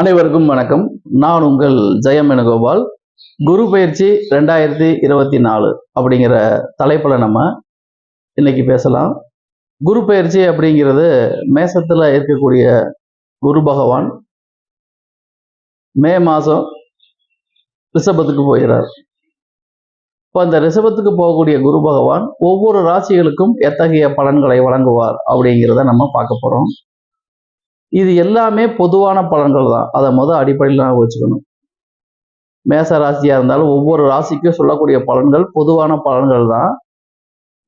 அனைவருக்கும் வணக்கம். நான் உங்கள் ஜெயம் வேணுகோபால். குரு பயிற்சி ரெண்டாயிரத்தி இருபத்தி நாலு அப்படிங்கிற தலைப்பில் நம்ம இன்னைக்கு பேசலாம். குரு பயிற்சி அப்படிங்கிறது மேசத்தில் இருக்கக்கூடிய குரு பகவான் மே மாதம் ரிஷபத்துக்கு போகிறார். இப்போ அந்த ரிஷபத்துக்கு போகக்கூடிய குரு பகவான் ஒவ்வொரு ராசிகளுக்கும் எத்தகைய பலன்களை வழங்குவார் அப்படிங்கிறத நம்ம பார்க்க போகிறோம் இது எல்லாமே பொதுவான பலன்கள் தான் அதை முதல் அடிப்படையில் நான் வச்சுக்கணும். மேச ராசியாக இருந்தாலும் ஒவ்வொரு ராசிக்கும் சொல்லக்கூடிய பலன்கள் பொதுவான பலன்கள் தான்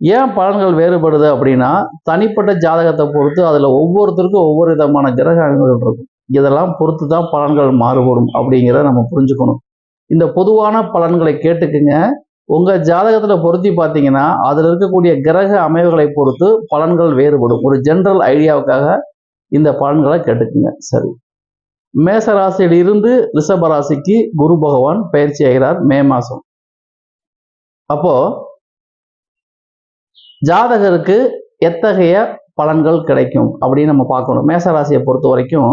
ஏன் பலன்கள் வேறுபடுது அப்படின்னா தனிப்பட்ட ஜாதகத்தை பொறுத்து அதில் ஒவ்வொருத்தருக்கும் ஒவ்வொரு விதமான கிரக இருக்கும். இதெல்லாம் பொறுத்து தான் பலன்கள் மாறுபடும் அப்படிங்கிறத நம்ம புரிஞ்சுக்கணும். இந்த பொதுவான பலன்களை கேட்டுக்குங்க. உங்கள் ஜாதகத்தில் பொருத்தி பார்த்தீங்கன்னா அதில் இருக்கக்கூடிய கிரக அமைவுகளை பொறுத்து பலன்கள் வேறுபடும். ஒரு ஜென்ரல் ஐடியாவுக்காக இந்த பலன்களை கேட்டுக்குங்க. சரி. மேச ராசியிலிருந்து ரிஷப ராசிக்கு குரு பகவான் பயிற்சி ஆகிறார் மே மாசம். அப்போ ஜாதகருக்கு எத்தகைய பலன்கள் கிடைக்கும் அப்படின்னு நம்ம பார்க்கணும். மேச ராசியை பொறுத்த வரைக்கும்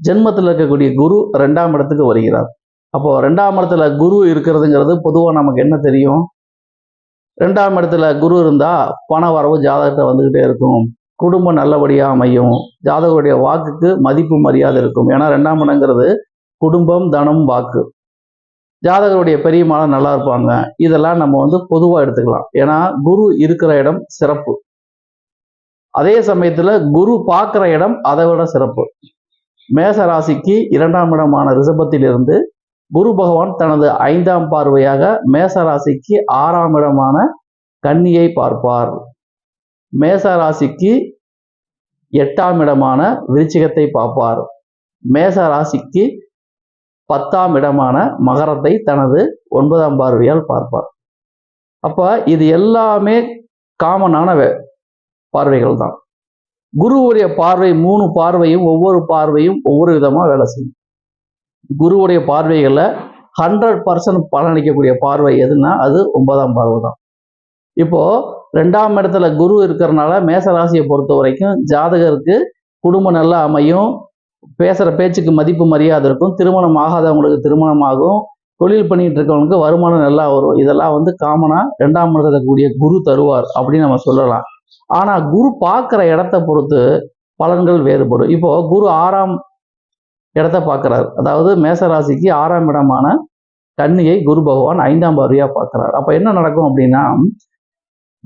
ஜென்மத்தில் இருக்கக்கூடிய குரு ரெண்டாம் இடத்துக்கு வருகிறார். அப்போ ரெண்டாம் இடத்துல குரு இருக்கிறதுங்கிறது பொதுவாக நமக்கு என்ன தெரியும்? ரெண்டாம் இடத்துல குரு இருந்தா பண வரவு ஜாதகத்தை வந்துகிட்டே இருக்கும். குடும்பம் நல்லபடியாக அமையும். ஜாதகருடைய வாக்குக்கு மதிப்பு மரியாதை இருக்கும். ஏன்னா ரெண்டாம் இடங்கிறது குடும்பம் தனம் வாக்கு. ஜாதகருடைய பெரியமான நல்லா இருப்பாங்க. இதெல்லாம் நம்ம வந்து பொதுவாக எடுத்துக்கலாம். ஏன்னா குரு இருக்கிற இடம் சிறப்பு. அதே சமயத்தில் குரு பார்க்குற இடம் அதை விட சிறப்பு. மேச ராசிக்கு இரண்டாம் இடமான ரிஷபத்திலிருந்து குரு பகவான் தனது ஐந்தாம் பார்வையாக மேச ராசிக்கு ஆறாம் இடமான கன்னியை பார்ப்பார். மேச ராசிக்கு எட்டாம் இடமான விருச்சிகத்தை பார்ப்பார். மேச ராசிக்கு பத்தாம் இடமான மகரத்தை தனது ஒன்பதாம் பார்வையால் பார்ப்பார். அப்போ இது எல்லாமே காமனான வே- பார்வைகள் தான் குருவுடைய பார்வை மூணு பார்வையும் ஒவ்வொரு பார்வையும் ஒவ்வொரு விதமாக வேலை செய்யும். குருவுடைய பார்வைகளில் ஹண்ட்ரட் பர்சன்ட் பலனளிக்கக்கூடிய பார்வை எதுனா அது ஒன்பதாம் பார்வை தான் இப்போது ரெண்டாம் இடத்துல குரு இருக்கிறனால மேச ராசியை பொறுத்த வரைக்கும் ஜாதகருக்கு குடும்பம் நல்லா அமையும். பேசுகிற பேச்சுக்கு மதிப்பு மரியாதை இருக்கும். திருமணம் ஆகாதவங்களுக்கு திருமணம் ஆகும் தொழில் பண்ணிட்டு இருக்கவங்களுக்கு வருமானம் நல்லா வரும். இதெல்லாம் வந்து காமனாக ரெண்டாம் இடத்துல கூடிய குரு தருவார் அப்படின்னு நம்ம சொல்லலாம். ஆனால் குரு பார்க்குற இடத்த பொறுத்து பலன்கள் வேறுபடும். இப்போ குரு ஆறாம் இடத்த பார்க்குறாரு. அதாவது மேச ராசிக்கு ஆறாம் இடமான கன்னியை குரு பகவான் ஐந்தாம் பார்வையாக பார்க்குறாரு. அப்போ என்ன நடக்கும் அப்படின்னா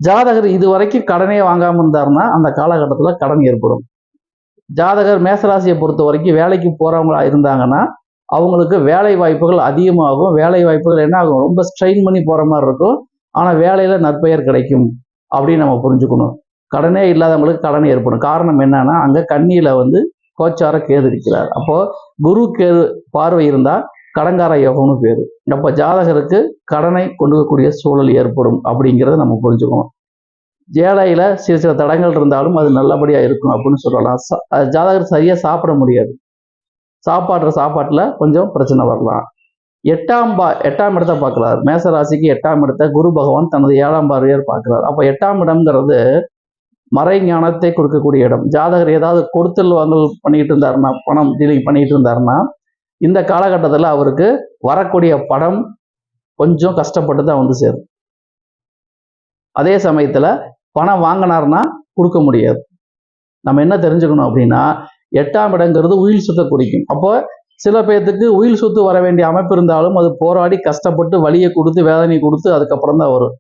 ஜாதகர் இது வரைக்கும் கடனே வாங்காமல் இருந்தாருன்னா அந்த காலகட்டத்தில் கடன் ஏற்படும். ஜாதகர் மேசராசியை பொறுத்த வரைக்கும் வேலைக்கு போகிறவங்களா இருந்தாங்கன்னா அவங்களுக்கு வேலை வாய்ப்புகள் அதிகமாகும். வேலை வாய்ப்புகள் என்ன ஆகும்? ரொம்ப ஸ்ட்ரெயின் பண்ணி போகிற மாதிரி இருக்கும். ஆனால் வேலையில் நற்பெயர் கிடைக்கும் அப்படின்னு நம்ம புரிஞ்சுக்கணும். கடனே இல்லாதவங்களுக்கு கடன் ஏற்படும். காரணம் என்னன்னா அங்கே கண்ணியில் வந்து கோச்சார கேது இருக்கிறார். அப்போது குரு கேது பார்வை இருந்தால் கடங்கார யோகம்னு பேர். அப்ப ஜாதகருக்கு கடனை கொண்டுக்கக்கூடிய சூழல் ஏற்படும் அப்படிங்கிறத நம்ம புரிஞ்சுக்கணும். ஜேடையில் சில சில தடங்கள் இருந்தாலும் அது நல்லபடியாக இருக்கும் அப்படின்னு சொல்லலாம். ச- ஜாதகர் சரியாக சாப்பிட முடியாது. சாப்பாடுற சாப்பாட்டில் கொஞ்சம் பிரச்சனை வரலாம். எட்டாம் பா எட்டாம் இடத்தை பார்க்குறாரு. மேச ராசிக்கு எட்டாம் இடத்தை குரு பகவான் தனது ஏழாம் பார்வையர் பார்க்குறாரு. அப்போ எட்டாம் இடம்ங்கிறது மறை ஞானத்தை கொடுக்கக்கூடிய இடம். ஜாதகர் ஏதாவது கொடுத்தல் வாங்கல் பண்ணிக்கிட்டு இருந்தாருன்னா பணம் டீலிங் பண்ணிக்கிட்டு இருந்தாருன்னா இந்த காலகட்டத்தில் அவருக்கு வரக்கூடிய படம் கொஞ்சம் கஷ்டப்பட்டு தான் வந்து சேரும். அதே சமயத்தில் பணம் வாங்கினார்னா கொடுக்க முடியாது. நம்ம என்ன தெரிஞ்சுக்கணும் அப்படின்னா எட்டாம் இடங்கிறது உயில் சொத்தை குறிக்கும். அப்போ சில பேர்த்துக்கு உயில் சொத்து வர வேண்டிய அமைப்பு இருந்தாலும் அது போராடி கஷ்டப்பட்டு வழியை கொடுத்து வேதனை கொடுத்து அதுக்கப்புறம் தான் வரும்.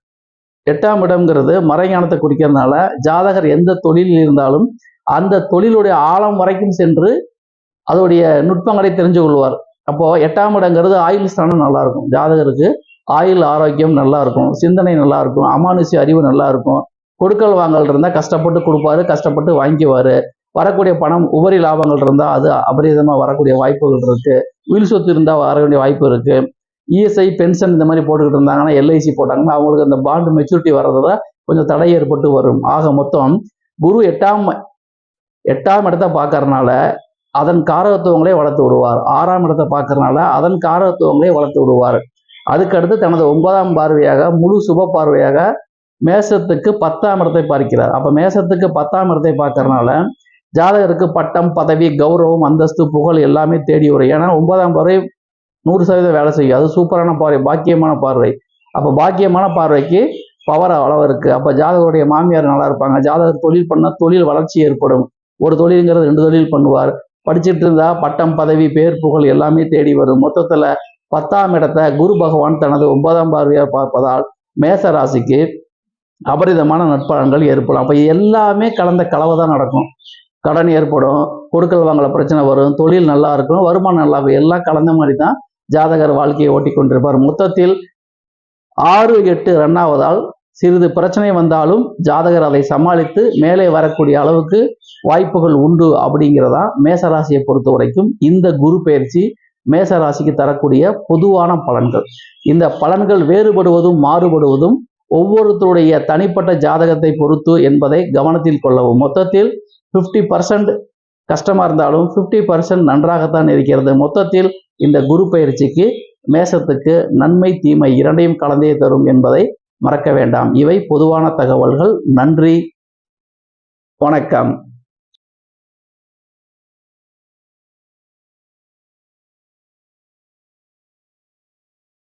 எட்டாம் இடம்ங்கிறது மறைஞானத்தை குறிக்கிறதுனால ஜாதகர் எந்த தொழிலில் இருந்தாலும் அந்த தொழிலுடைய ஆழம் வரைக்கும் சென்று அதோடைய நுட்பங்களை தெரிஞ்சு கொள்வார். அப்போ எட்டாம் இடங்கிறது ஆயுள் ஸ்தானம் நல்லா இருக்கும் ஜாதகருக்கு ஆயுள் ஆரோக்கியம் நல்லா இருக்கும் சிந்தனை நல்லா இருக்கும் அமானுஷ்ய அறிவு நல்லா இருக்கும் கொடுக்கல் வாங்கல் இருந்தால் கஷ்டப்பட்டு கொடுப்பாரு கஷ்டப்பட்டு வாங்கிக்குவார். வரக்கூடிய பணம் உபரி லாபங்கள் இருந்தால் அது அபரிதமாக வரக்கூடிய வாய்ப்புகள் இருக்கு. உயில் சொத்து இருந்தால் வர வேண்டிய வாய்ப்பு இருக்கு. இஎஸ்ஐ பென்ஷன் இந்த மாதிரி போட்டுக்கிட்டு இருந்தாங்கன்னா எல்ஐசி போட்டாங்கன்னா அவங்களுக்கு அந்த பாண்டு மெச்சூரிட்டி வர்றதுல கொஞ்சம் தடை ஏற்பட்டு வரும். ஆக மொத்தம் குரு எட்டாம் எட்டாம் இடத்த பார்க்கறதுனால அதன் காரகத்துவங்களை வளர்த்து விடுவார். ஆறாம் இடத்தை பார்க்கறதுனால அதன் காரகத்துவங்களே வளர்த்து விடுவார். அதுக்கடுத்து தனது ஒன்பதாம் பார்வையாக முழு சுப பார்வையாக மேசத்துக்கு பத்தாம் இடத்தை பார்க்கிறார். அப்ப மேசத்துக்கு பத்தாம் இடத்தை பார்க்கறதுனால ஜாதகருக்கு பட்டம் பதவி கௌரவம் அந்தஸ்து புகழ் எல்லாமே தேடி வரும். ஏன்னா ஒன்பதாம் பார்வை நூறு சதவீதம் வேலை செய்யும். அது சூப்பரான பார்வை பாக்கியமான பார்வை. அப்போ பாக்கியமான பார்வைக்கு பவர் அளவு இருக்கு. அப்போ ஜாதகருடைய மாமியார் நல்லா இருப்பாங்க. ஜாதகர் தொழில் பண்ணால் தொழில் வளர்ச்சி ஏற்படும். ஒரு தொழிலுங்கிறது ரெண்டு தொழில் பண்ணுவார். படிச்சுட்டு இருந்தா பட்டம் பதவி பேர் புகழ் எல்லாமே தேடி வரும். மொத்தத்துல பத்தாம் இடத்தை குரு பகவான் தனது ஒன்பதாம் பார்வையாக பார்ப்பதால் மேச ராசிக்கு அபரிதமான நட்பலன்கள் ஏற்படும். அப்போ எல்லாமே கலந்த கலவை தான் நடக்கும். கடன் ஏற்படும் கொடுக்கல் வாங்கல பிரச்சனை வரும் தொழில் நல்லா இருக்கும் வருமானம் நல்லா இருக்கும். எல்லாம் கலந்த மாதிரி தான் ஜாதகர் வாழ்க்கையை ஓட்டி கொண்டிருப்பார் மொத்தத்தில் ஆறு எட்டு ரன் ஆவதால் சிறிது பிரச்சனை வந்தாலும் ஜாதகர் அதை சமாளித்து மேலே வரக்கூடிய அளவுக்கு வாய்ப்புகள் உண்டு அப்படிங்கிறதா மேசராசியை பொறுத்த வரைக்கும் இந்த குரு பயிற்சி மேசராசிக்கு தரக்கூடிய பொதுவான பலன்கள். இந்த பலன்கள் வேறுபடுவதும் மாறுபடுவதும் ஒவ்வொருத்தருடைய தனிப்பட்ட ஜாதகத்தை பொறுத்து என்பதை கவனத்தில் கொள்ளவும். மொத்தத்தில் ஃபிஃப்டி பர்சன்ட் கஷ்டமா இருந்தாலும் ஃபிஃப்டி பர்சன்ட் நன்றாகத்தான் இருக்கிறது. மொத்தத்தில் இந்த குரு பயிற்சிக்கு மேசத்துக்கு நன்மை தீமை இரண்டையும் கலந்தே தரும் என்பதை மறக்க வேண்டாம். இவை பொதுவான தகவல்கள். நன்றி. வணக்கம்.